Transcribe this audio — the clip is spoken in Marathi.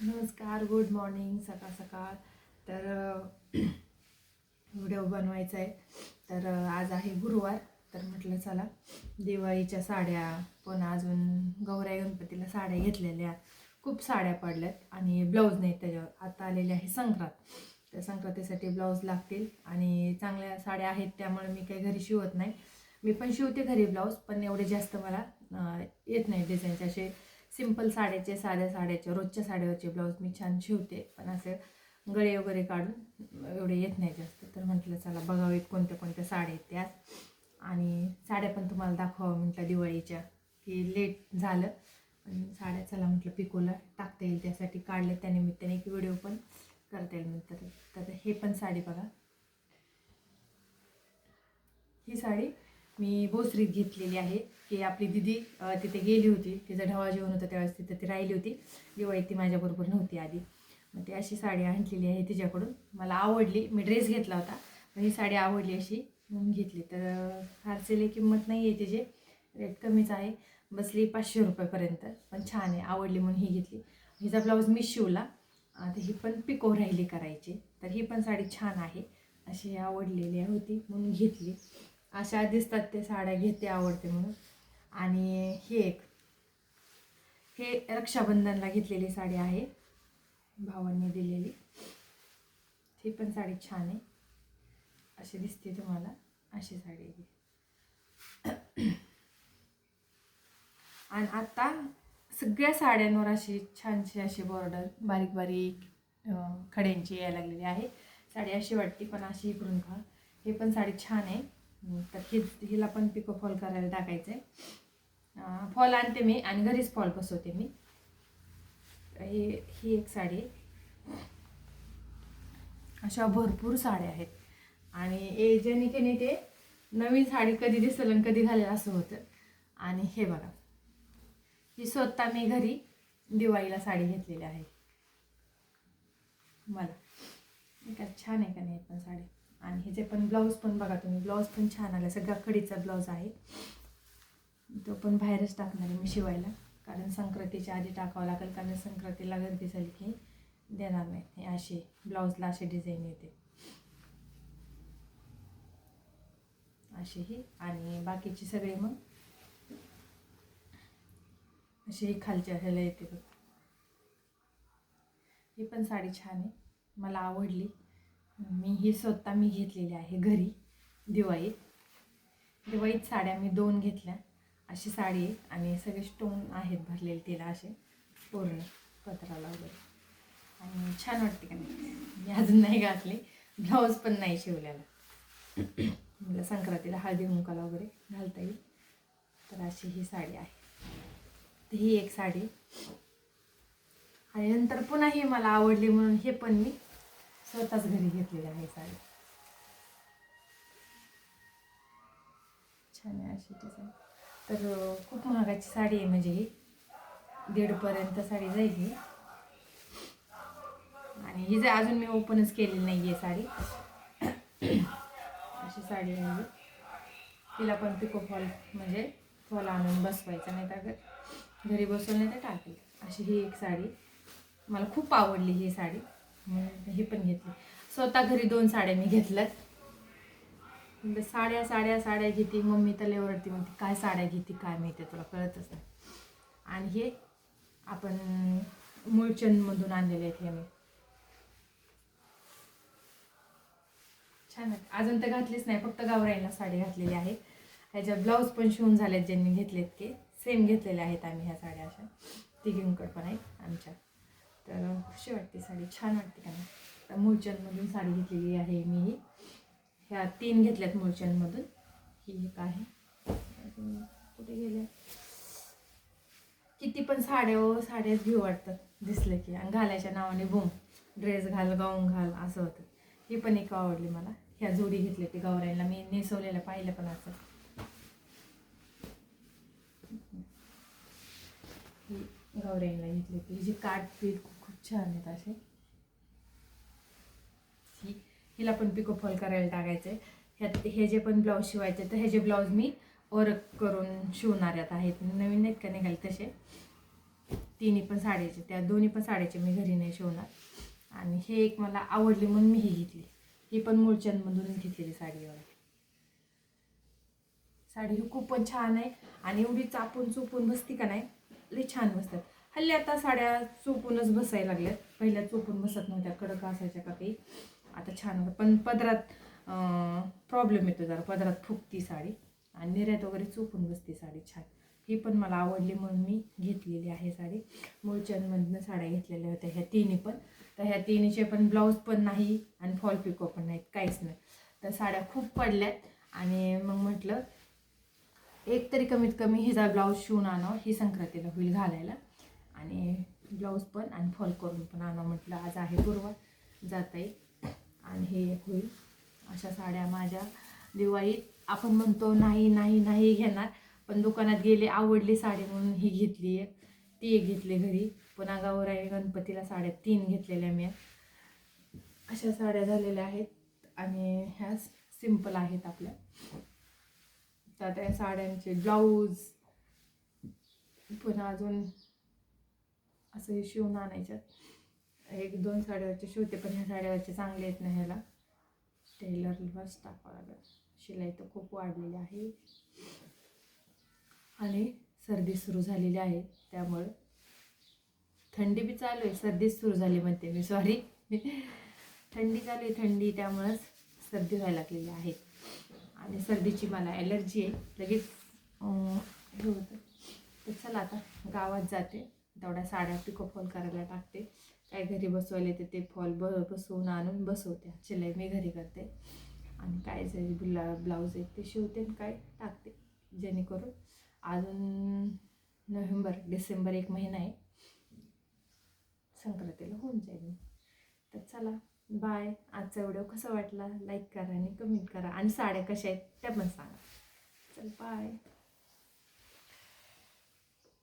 नमस्कार गुड मॉर्निंग सकाळ सकाळ. तर व्हिडिओ बनवायचा आहे तर आज आहे गुरुवार. तर म्हटलं चला दिवाळीच्या साड्या पण अजून गौराई गणपतीला साड्या घेतलेल्या. खूप साड्या पडल्यात आणि ब्लाऊज नाहीत त्याच्यावर. आता आलेले आहे संक्रांत. त्या संक्रांतीसाठी ब्लाऊज लागतील आणि चांगल्या साड्या आहेत त्यामुळे मी काही घरी शिवत नाही. मी पण शिवते घरी ब्लाऊज पण एवढे जास्त मला येत नाही डिझाईनचे असे सिंपल साड्याचे साध्या साड्याचे रोजच्या साड्यावरचे ब्लाऊज मी छान शिवते. पण असे गळे वगैरे काढून एवढे येत नाही जास्त. तर म्हटलं चला बघावेत कोणत्या कोणत्या साड्या आहेत त्यात. आणि साड्या पण तुम्हाला दाखवावं म्हटलं दिवाळीच्या की लेट झालं. पण साड्या चला म्हटलं पिकोला टाकता येईल त्यासाठी. काढलं त्यानिमित्ताने एक व्हिडिओ पण करता येईल नंतर तर हे पण साडी बघा. ही साडी मी भोसरीत घेतलेली आहे. की आपली दिदी तिथे गेली होती. तिचं ढवा जेवण होतं त्यावेळेस तिथे ती राहिली होती. दिवाळीत ती माझ्याबरोबर नव्हती आधी. मग ती अशी साडी आणलेली आहे तिच्याकडून. मला आवडली. मी ड्रेस घेतला होता. मग ही साडी आवडली अशी. म्हणून घेतली. तर फारसेली किंमत नाही आहे तिची. रेट कमीच आहे. बसली पाचशे रुपयापर्यंत. पण छान आहे. आवडली म्हणून ही घेतली. हिचा ब्लाऊज मी शिवला. आता ही पण पिको राहिली करायची. तर ही पण साडी छान आहे. अशी आवडलेली होती. म्हणून घेतली. अशा दिसतात ते साड्या. घेते आवडते म्हणून. आणि ही एक. हे रक्षाबंधनला घेतलेली साडी आहे. भावांनी दिलेली. ही पण साडी छान आहे. अशी दिसते तुम्हाला. अशी साडी आहे. आणि आत्ता सगळ्या साड्यांवर अशी छानशी अशी बॉर्डर बारीक बारीक खड्यांची यायला लागलेली आहे. साडी अशी वाटते पण अशी इकडून का हे पण साडी छान आहे. तर ही हिला पण पिको फॉल करायला टाकायचं आहे फॉल आणते मी आणि घरीच फॉल बसवते मी. ही हे ही एक साडी अशा भरपूर साड्या आहेत. आणि ए ज्याने की नाही ते नवीन साडी कधी दिसेल आणि कधी घालेल असं होतं. आणि हे बघा. ही स्वतः मी घरी दिवाळीला साडी घेतलेली आहे. मला. काय छान आहे का नाही पण साडी? आणि ह्याचे पण ब्लाऊज पण बघा तुम्ही ब्लाऊज पण छान आला. सगळा खडीचा ब्लाऊज आहे. तो पण बाहेरच टाकणार आहे मी शिवायला. कारण संक्रांतीच्या आधी टाकावं लागेल कारण संक्रांतीला गर्दी झाली की देणार नाही हे असे ब्लाऊजला असे डिझाईन येते. अशी ही. आणि बाकीची सगळे मग अशी ही खालच्या ह्याला येते बघ. ही पण साडी छान आहे. मला आवडली. मी ही स्वतः मी घेतलेली आहे घरी दिवाळीत. दिवाळीत साड्या मी दोन घेतल्या. अशी साडी आहे आणि सगळे स्टोन आहेत भरलेले तिला असे पूर्ण पत्राला वगैरे. आणि छान वाटते का नाही? मी अजून नाही घातले. ब्लाऊज पण नाही शिवलेला. मला संक्रांतीला हळदी कुंकाला वगैरे घालता येईल. तर अशी ही साडी आहे. ही एक साडी. आणि नंतर पुन्हा ही मला आवडली म्हणून हे पण मी स्वतःच घरी घेतलेली आहे साडी. छान आहे अशी डिझाईन तर खूप महागाची साडी आहे म्हणजे ही. दीडपर्यंत साडी जाईल ही. आणि ही जर अजून मी ओपनच केलेली नाही आहे साडी. अशी साडी म्हणजे तिला पण पिको फॉल म्हणजे फॉल आणून बसवायचा नाही तर घरी बसवलं नाही तर टाकेल. अशी ही एक साडी. मला खूप आवडली ही साडी. हे पण घेतली. स्वतः घरी दोन साड्या मी घेतल्यात. म्हणजे साड्या साड्या साड्या घेते. मम्मी तलेवरती ओरडते म्हणते काय साड्या घेते काय माहिती तुला कळतच नाही. आणि हे आपण मूळचंदमधून आणलेले आहेत हे मी. छान आहेत. अजून तर घातलीच नाही फक्त गावराईला साडी घातलेली आहे. ह्याच्या ब्लाऊज पण शिवून झालेत ज्यांनी घेतलेत की सेम घेतलेल्या आहेत आम्ही ह्या साड्या अशा. तिघींकड पण आहेत आमच्या. तर कशी वाटते साडी छान वाटते का तर मूळचंदमधून साडी घेतलेली आहे मी ही ह्या तीन घेतल्यात मूळचंदमधून ही एक आहे. कुठे गेल्या? किती पण साड्या हो साड्याच घेऊ वाटतात दिसलं की. आणि घालायच्या नावाने बोम. ड्रेस घाल गाऊन घाल असं होतं. ही पण एक आवडली मला. ह्या जोडी घेतली ती गावऱ्यांना मी नेसवलेलं पाहिलं पण असं ही गौराईला घेतली ती जी काट पीठ छान आहेत असे. हिला पण पिको फॉल करायला टाकायचं आहे ह्यात हे जे पण ब्लाऊज शिवायचे तर हे जे ब्लाऊज मी वर्क करून शिवणाऱ्यात आहेत. नवीन नाहीत का निघाले तसे. तिन्ही पण साड्याचे त्या दोन्ही पण साड्याचे मी घरी नाही शिवणार. आणि हे एक मला आवडली म्हणून मी ही घेतली. ही पण मूळचंदमधूनच घेतलेली साडी आहे साडी ही खूप पण छान आहे. आणि एवढी चापून चुपून बसती का नाही? लई छान बसतात. हल्ली आता साड्या चोपूनच बसायला लागल्यात. पहिल्या चोपून बसत नव्हत्या कडक असायच्या का काही. आता छान होतं. पण पदरात प्रॉब्लेम येतो जरा. पदरात फुगती साडी आणि निर्यात वगैरे चोपून बसते साडी छान. ही पण मला आवडली म्हणून मी घेतलेली आहे साडी. मूळच्यांमधनं साड्या घेतलेल्या होत्या ह्या तिन्ही पण. तर ह्या तिन्हीचे पण ब्लाऊज पण नाही आणि फॉल पिको पण नाहीत. काहीच नाही. तर साड्या खूप पडल्यात. आणि मग म्हटलं एक तरी कमीत कमी हिचा ब्लाऊज शिवून आणावं. ही संक्रांतीला होईल घालायला. आणि ब्लाऊज पण आणि फॉल करून पण आणा म्हटलं. आज आहे गुरुवार जाता येईल आणि हे होईल. अशा साड्या माझ्या. दिवाळीत आपण म्हणतो नाही नाही नाही घेणार. पण दुकानात गेले आवडली साडी म्हणून ही घेतली आहे. ती एक घेतली घरी. पुन्हा गौराई गणपतीला साड्या तीन घेतलेल्या मी अशा साड्या झालेल्या आहेत. आणि ह्या सिंपल आहेत आपल्या. तर त्या साड्यांचे ब्लाऊज. पुन्हा अजून असं हे शिवून आणायच्यात एक दोन साड्यावरचे शिवते पण ह्या साड्यावरचे चांगले आहेत ना ह्याला. टेलरलाच टाकावं लागेल. शिलाई तर खूप वाढलेली आहे. आणि सर्दी सुरू झालेली आहे त्यामुळं. थंडी बी चालू आहे सर्दीच सुरू झाली म्हणते मी सॉरी थंडी चालू आहे थंडी त्यामुळंच सर्दी व्हायला लागलेली आहे. आणि सर्दीची मला ॲलर्जी आहे. लगेच हे होतं. तर चला आता गावात जाते. तेवढ्या साड्या पिको फॉल करायला टाकते. काय घरी बसवायला येते ते फॉल ब बसवून आणून बसवते. शिलाई मी घरी करते. आणि काय जे ब्ला ब्लाऊज आहेत ते शिवते आणि काय टाकते. जेणेकरून अजून नोव्हेंबर डिसेंबर एक महिना आहे. संक्रांतीला होऊन जाईल. मी तर चला बाय आजचा व्हिडिओ कसा वाटला? लाईक करा आणि कमेंट करा. आणि साड्या कशा आहेत त्या पण सांगा. चल बाय